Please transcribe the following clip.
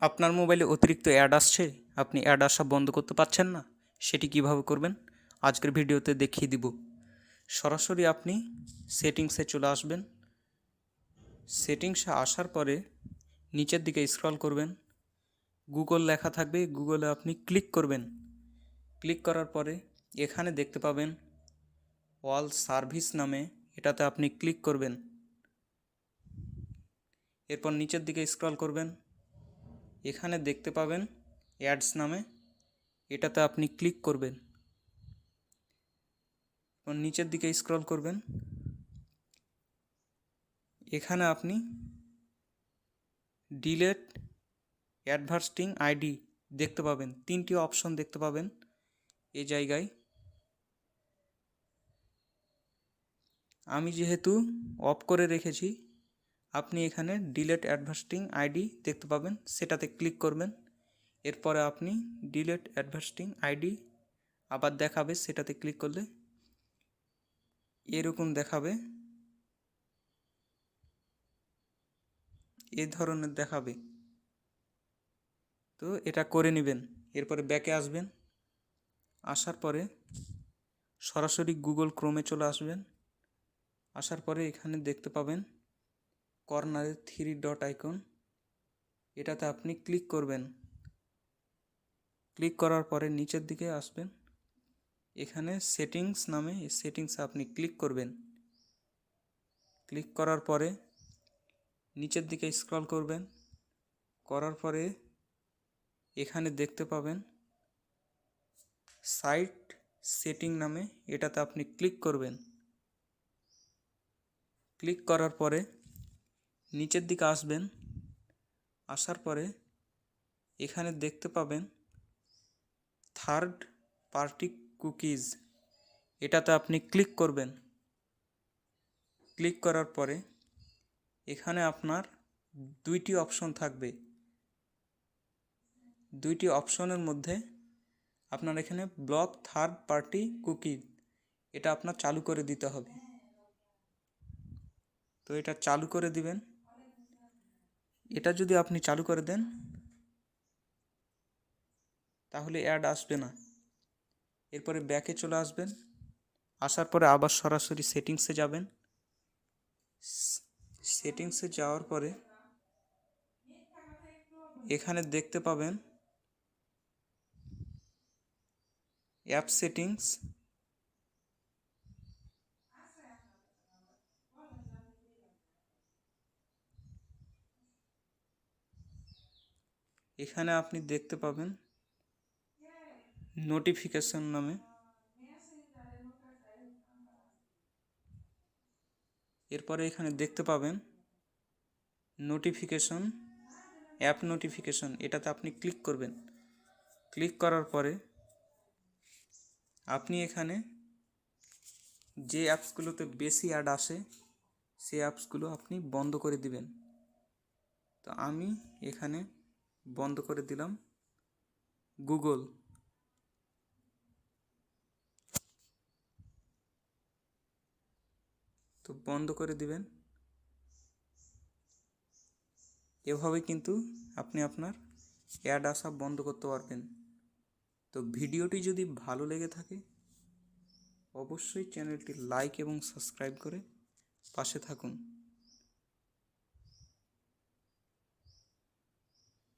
আপনার মোবাইলে অতিরিক্ত অ্যাড আসছে, আপনি অ্যাড আসা বন্ধ করতে পারছেন না, সেটি কীভাবে করবেন? আজকের ভিডিওতে দেখিয়ে দিব। সরাসরি আপনি সেটিংসে চলে আসবেন। সেটিংসে আসার পরে নিচের দিকে স্ক্রল করবেন। গুগল লেখা থাকবে, গুগলে আপনি ক্লিক করবেন। ক্লিক করার পরে এখানে দেখতে পাবেন অল সার্ভিস নামে এটাতে আপনি ক্লিক করবেন। এরপর নিচের দিকে স্ক্রল করবেন। এখানে দেখতে পাবেন অ্যাডস নামে। এটাতে আপনি ক্লিক করবেন। নিচের দিকে স্ক্রল করবেন। এখানে আপনি ডিলেট অ্যাডভার্সটিং আইডি দেখতে পাবেন। তিনটি অপশন দেখতে পাবেন এই জায়গায়। আমি যেহেতু অফ করে রেখেছি আপনি এখানে ডিলেট অ্যাডভার্সটিং আইডি দেখতে পাবেন, সেটাতে ক্লিক করবেন। এরপরে আপনি ডিলেট অ্যাডভার্সটিং আইডি আবার দেখাবে, সেটাতে ক্লিক করলে এরকম দেখাবে। এ ধরনের দেখাবে। তো এটা করে নেবেন। এরপরে ব্যাকে আসবেন। আসার পরে সরাসরি গুগল ক্রোমে চলে আসবেন। আসার পরে এখানে দেখতে পাবেন কর্নারে থ্রি ডট আইকন। এটাতে আপনি ক্লিক করবেন। ক্লিক করার পরে নিচের দিকে আসবেন। এখানে সেটিংস নামে সেটিংসে আপনি ক্লিক করবেন। ক্লিক করার পরে নিচের দিকে স্ক্রল করবেন। করার পরে এখানে দেখতে পাবেন সাইট সেটিং নামে এটাতে আপনি ক্লিক করবেন। ক্লিক করার পরে নিচের দিকে আসবেন, আসার পরে এখানে দেখতে পাবেন থার্ড পার্টি কুকিজ এটাতে আপনি ক্লিক করবেন। ক্লিক করার পরে এখানে আপনার দুইটি অপশন থাকবে। দুইটি অপশনের মধ্যে আপনার এখানে ব্লক থার্ড পার্টি কুকিজ এটা আপনার চালু করে দিতে হবে। তো এটা চালু করে দিবেন। এটা যদি আপনি চালু করে দেন, তাহলে অ্যাড আসবে না। এরপরে ব্যাকে চলে আসবেন। আসার পরে আবার সরাসরি সেটিংসে যাবেন। সেটিংসে যাওয়ার পরে এখানে দেখতে পাবেন অ্যাপ সেটিংস এখানে আপনি দেখতে পাবেন নোটিফিকেশন নামে। এরপরে এখানে দেখতে পাবেন নোটিফিকেশন অ্যাপ নোটিফিকেশন এটাতে আপনি ক্লিক করবেন। ক্লিক করার পরে আপনি এখানে যে অ্যাপসগুলোতে বেশি অ্যাড আসে, সেই অ্যাপসগুলো আপনি বন্ধ করে দিবেন। তো আমি এখানে বন্ধ করে দিলাম। গুগল। তো বন্ধ করে দিবেন। এভাবে কিন্তু আপনি আপনার অ্যাড আসা বন্ধ করতে পারবেন। তো ভিডিওটি যদি ভালো লেগে থাকে, অবশ্যই চ্যানেলটি লাইক এবং সাবস্ক্রাইব করে পাশে থাকুন।